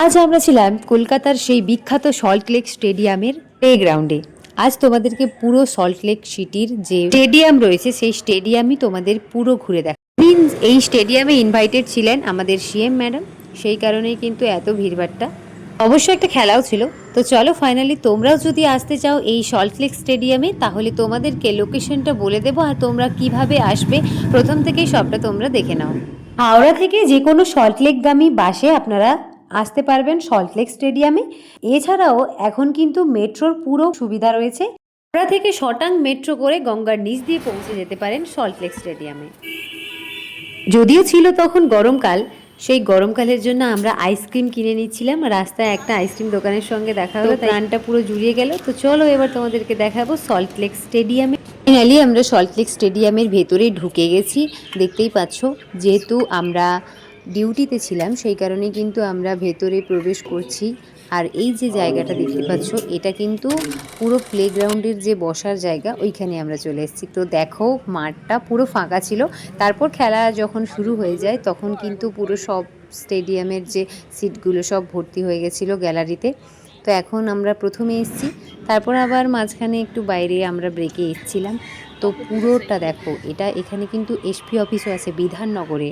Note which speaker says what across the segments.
Speaker 1: আজ আমরা ছিলাম কলকাতার সেই বিখ্যাত সল্টলেক স্টেডিয়ামের প্লেগ্রাউন্ডে। আজ তোমাদেরকে পুরো সল্টলেক সিটির যে স্টেডিয়াম রয়েছে, সেই স্টেডিয়ামই তোমাদের পুরো ঘুরে দেখা এই স্টেডিয়ামে ইনভাইটেড ছিলেন আমাদের সিএম ম্যাডাম সেই কারণেই কিন্তু এত ভিড়ভাট্টা অবশ্য একটা খেলাও ছিল। তো চলো ফাইনালি তোমরাও যদি আসতে চাও এই সল্টলেক স্টেডিয়ামে, তাহলে তোমাদেরকে লোকেশনটা বলে দেবো আর তোমরা কীভাবে আসবে। প্রথম থেকেই সবটা তোমরা দেখে নাও। হাওড়া থেকে যে কোনো সল্টলেকগামী বাসে আপনারা আসতে পারবেন সল্টলেক স্টেডিয়ামে এছাড়াও এখন কিন্তু মেট্রোর পুরো সুবিধা রয়েছে। হাওড়া থেকে শটাং মেট্রো করে গঙ্গার নিচ দিয়ে পৌঁছে যেতে পারেন সল্টলেক স্টেডিয়ামে যদিও ছিল তখন গরমকাল সেই গরমকালের জন্য আমরা আইসক্রিম কিনে নিচ্ছিলাম। রাস্তায় একটা আইসক্রিম দোকানের সঙ্গে দেখা হলো প্রাণটা পুরো জুড়িয়ে গেল। তো চলো এবার তোমাদেরকে দেখাবো সল্টলেক স্টেডিয়ামে ফাইনালি আমরা সল্টলেক স্টেডিয়ামের ভেতরে ঢুকে গেছি। দেখতেই পাচ্ছ যেহেতু আমরা ডিউটিতে ছিলাম, সেই কারণে কিন্তু আমরা ভেতরে প্রবেশ করছি। আর এই যে জায়গাটা দেখতে পাচ্ছ, এটা কিন্তু পুরো প্লেগ্রাউন্ডের যে বসার জায়গা, ওইখানে আমরা চলে এসেছি। তো দেখো, মাঠটা পুরো ফাঁকা ছিল। তারপর খেলা যখন শুরু হয়ে যায়, তখন কিন্তু পুরো সব স্টেডিয়ামের যে সিটগুলো সব ভর্তি হয়ে গেছিল গ্যালারিতে তো এখন আমরা প্রথমে এসেছি। তারপর আবার মাঝখানে একটু বাইরে আমরা ব্রেকে এসেছিলাম। তো পুরোটা দেখো, এটা এখানে কিন্তু এসপি অফিসও আছে, বিধাননগরে।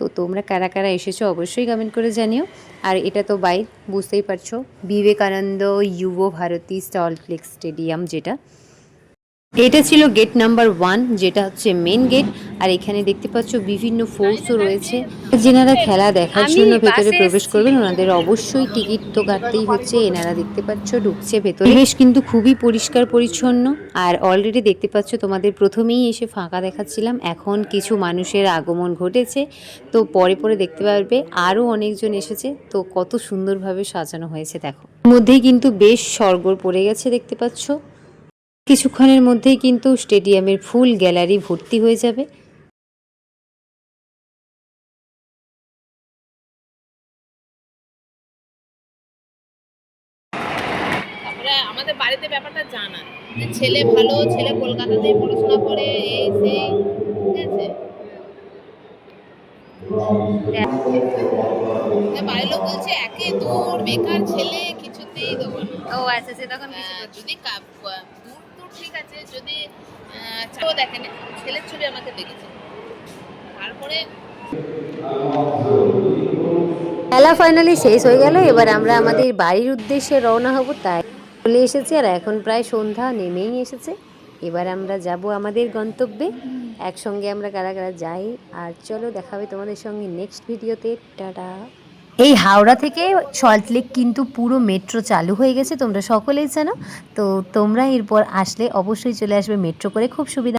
Speaker 1: তো তোমরা কারা কারা এসেছ অবশ্যই কমেন্ট করে জানিও। আর এটা তো বাইর বুঝতেই পারছ, বিবেকানন্দ যুব ভারতী স্টলফ্লেক্স স্টেডিয়াম যেটা। এটা ছিল গেট নাম্বার ওয়ান যেটা হচ্ছে মেন গেট আর এখানে দেখতে পাচ্ছ বিভিন্ন ফোর্সও রয়েছে। যেনারা খেলা দেখার জন্য ভেতরে প্রবেশ করবেন ওনাদের অবশ্যই টিকিট তো কাটতেই হচ্ছে এনারা দেখতে পাচ্ছ ঢুকছে ভেতরে। বেশ কিন্তু খুবই পরিষ্কার পরিচ্ছন্ন আর অলরেডি দেখতে পাচ্ছ তোমাদের প্রথমেই এসে ফাঁকা দেখাচ্ছিলাম এখন কিছু মানুষের আগমন ঘটেছে। তো পরে পরে দেখতে পারবে আরও অনেকজন এসেছে তো কত সুন্দরভাবে সাজানো হয়েছে দেখো। মধ্যেই কিন্তু বেশ সরগর পড়ে গেছে দেখতে পাচ্ছ। কিছুক্ষণের মধ্যেই কিন্তু স্টেডিয়ামের ফুল গ্যালারি ভর্তি হয়ে যাবে।
Speaker 2: আমাদের বাড়িতে ব্যাপারটা জানা। যে ছেলে ভালো ছেলে কলকাতাতেই পড়াশোনা করে এই সেই ঠিক আছে? বাড়ির লোক বলছে একে দূর বেকার ছেলে কিছুতেই দেবো না।
Speaker 1: ও আচ্ছা সে তখন
Speaker 2: যদি দূর দূর ঠিক আছে, যদি চাও দেখেন, ছেলের ছবি আমাকে দেখেছে। তারপরে
Speaker 1: খেলা ফাইনালি শেষ হয়ে গেল, এবার আমরা আমাদের বাড়ির উদ্দেশ্যে রওনা হব, তাই চলে এসেছি, আর এখন প্রায় সন্ধ্যা, নেমেই এসেছে। এবার আমরা যাব আমাদের গন্তব্যে, একসঙ্গে আমরা কারা কারা যাই, আর চলো দেখাবে তোমাদের সঙ্গে নেক্সট ভিডিওতে টাটা। এই হাওড়া থেকে সল্টলেক কিন্তু পুরো মেট্রো চালু হয়ে গেছে, তোমরা সকলেই জানো। তো তোমরা এরপর আসলে অবশ্যই চলে আসবে মেট্রো করে, খুব সুবিধা